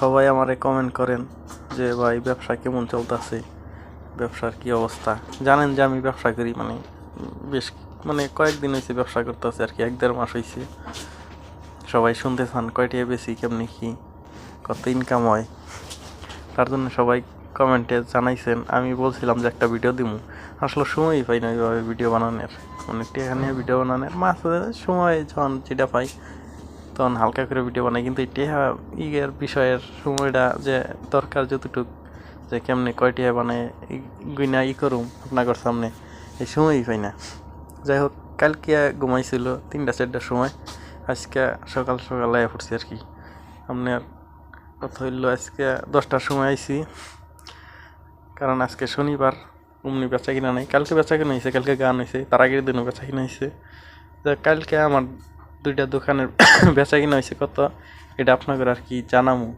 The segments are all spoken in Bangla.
সবাই আমারে কমেন্ট করেন যে, ভাই, ব্যবসা কেমন চলতেছে? ব্যবসার কি অবস্থা? জানেন যে, আমি ব্যবসা করি মানে বেশ মানে কয়েকদিন হয়েছে ব্যবসা করতেছে আর কি, এক দেড় মাস হয়েছে সবাই শুনতে চান কয়টি বেশি, কেমনি কি? কত ইনকাম হয়? তার জন্য সবাই কমেন্টে জানাইছেন। আমি বলছিলাম যে, একটা ভিডিও দিব আসলে সময়ই পাই না ওইভাবে ভিডিও বানানোর। মানে এখানে ভিডিও বানানোর। মাঝে সময়, যখন যেটা পাই তখন হালকা করে ভিডিও বানাই, কিন্তু এই টেহা ইয়ের বিষয়ের সময়টা যে দরকার যতটুক, যে কেমনে কয়টি বানায় গুইনা ই করুম আপনাদের সামনে, এই সময়ই পাই না। যাই হোক, কালকে ঘুমাইছিল তিনটা চারটার সময়, আজকে সকাল সকাল আয়া পড়ছি আর কি। আপনার কথা হইল আজকে দশটার সময় আইছি, কারণ আজকে শনিবার অমনি বেচা কিনা নাই। কালকে বেচা কিনা হয়েছে কালকে গান হয়েছে তার আগের দিনও বেচা কিনা হয়েছে কালকে আমার দুইটা দোকানের বেচা কিনা হয়েছে, কত? এটা আপনাদের আর কি জানামু।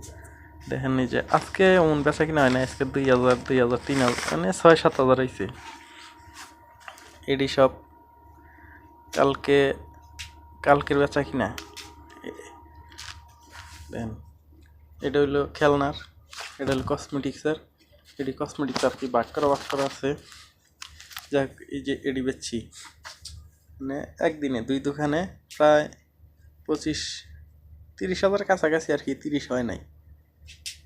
দেখেন নি যে, আজকে এমন বেচা কিনা হয় না আজকে দুই হাজার দুই হাজার, তিন হাজার মানে ছয়, সাত হাজার হয়েছে এডি সব কালকে, কালকের বেচা কিনা। দেখেন, এটা হইল খেলনার, এটা হলো কসমেটিক্সের এটি কসমেটিক্স আর কি বাক করা বাক করা আছে। যাক, এই যে এডি বেচছি। মানে একদিনে দুই দোকানে প্রায় পঁচিশ, তিরিশ হাজার কাছাকাছি আর কি, তিরিশ হয় নাই।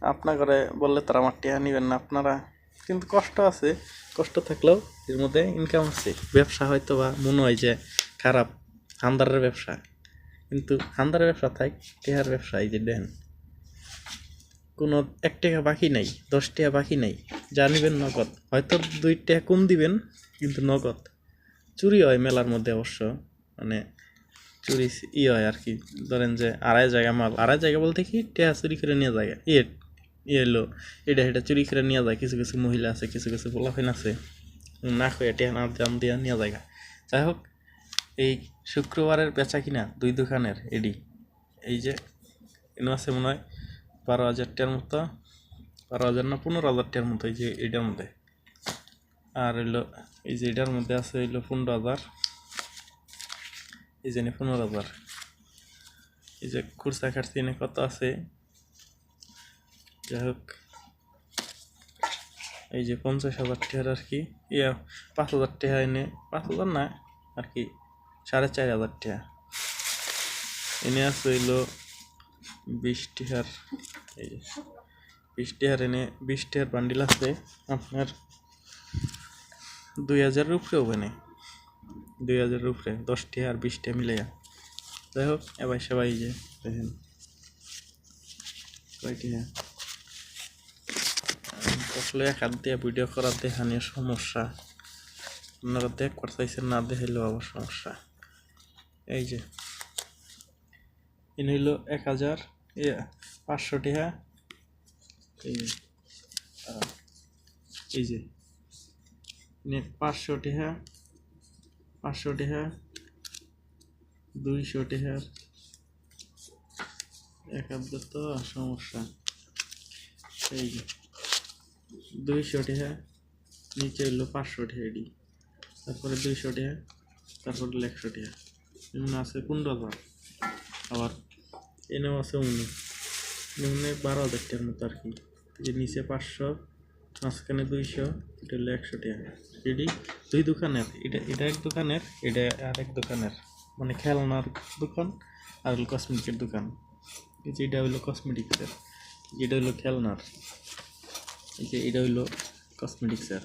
আপনার বললে তারা আমার টেহা নেবেন না আপনারা। কিন্তু কষ্ট আছে, কষ্ট থাকলেও এর মধ্যে ইনকাম আছে। ব্যবসা হয়তো বা মনে হয় যে খারাপ, হান্দারের ব্যবসা। কিন্তু হান্দারের ব্যবসা থাক, টেহার ব্যবসা এই যে দেন। কোনো এক টাকা বাকি নাই, দশ টাকা বাকি নাই। যা নিবেন নগদ। হয়তো দুই টাকা কম দিবেন, কিন্তু নগদ। চুরি হয় মেলার মধ্যে অবশ্য। মানে চুরি ই হয় আর কি। ধরেন যে আড়াই জায়গা মাল, আড়াই জায়গা বলতে কি? টেহা চুরি করে নিয়ে যায়। ইয়ে ইয়ে এলো এটা এটা চুরি করে নিয়ে যায়। কিছু কিছু মহিলা আছে, কিছু কিছু পোলাফেন আছে। না খেয়ে টেহা না দাম দিয়ে নিয়ে যায় যাই হোক, এই শুক্রবারের বেচা কিনা দুই দোকানের এডি। এই যে, এনে আছে মনে হয় বারো হাজার টাকার মতো, বারো হাজার না, পনেরো হাজার টাকার মতো এই যে এটার মধ্যে। আর হইল এই যে এটার মধ্যে আছে হইল পনেরো হাজার। এই যে নে পনেরো হাজার। এই যে খুরসা খাটছি, এনে কত আছে? যাই হোক, এই যে পঞ্চাশ হাজার টাকার আর কি। ইয়া পাঁচ হাজার টাকা এনে, পাঁচ হাজার না, আর কি, সাড়ে চার হাজার টাকা। এনে আছে হইল বিশ টিহার এই যে বিশ টিহার এনে, বিশ টিহার বান্ডিল আছে আপনার। দুই হাজারের উপরে হবে না। দুই হাজারের উপরে দশটি আর বিশ টিহা মিলে যাই হোক এবার সবাই যে দেখেন। কয় টিহা আসলে এক হাত দিয়ে ভিডিও করার দেখানিয়ে সমস্যা। আপনারা দেখ করতেছেন না দেখাইলেও আবার সমস্যা। এই যে। ইন হইল এক হাজার ইয়ে পাঁচশো টিহা এই যে, আহ, এই যে ইনে পাঁচশো টিহা পাঁচশো টিহা দুইশো টিহা এক হাজার তো সমস্যা। এই যে দুইশো টিহা নিচে হইল পাঁচশো টিহা এডি তারপরে দুইশো টিহা তারপরে হলো একশো টিহা এমন আছে পনেরো হাজার আবার এনেও আছে উনি উনি বারো হাজার টাকার মতো আর কি। যে নিচে পাঁচশো মাঝখানে দুইশো, এটা হলো একশো টাকা। এটি দুই দোকানের, এটা এটা এক দোকানের, এটা আর এক দোকানের। মানে খেলনার দোকান আর হলো কসমেটিকের দোকান। এই যে এটা হলো কসমেটিক্সের এটা হলো খেলনার। এই যে এটা হলো কসমেটিক্সের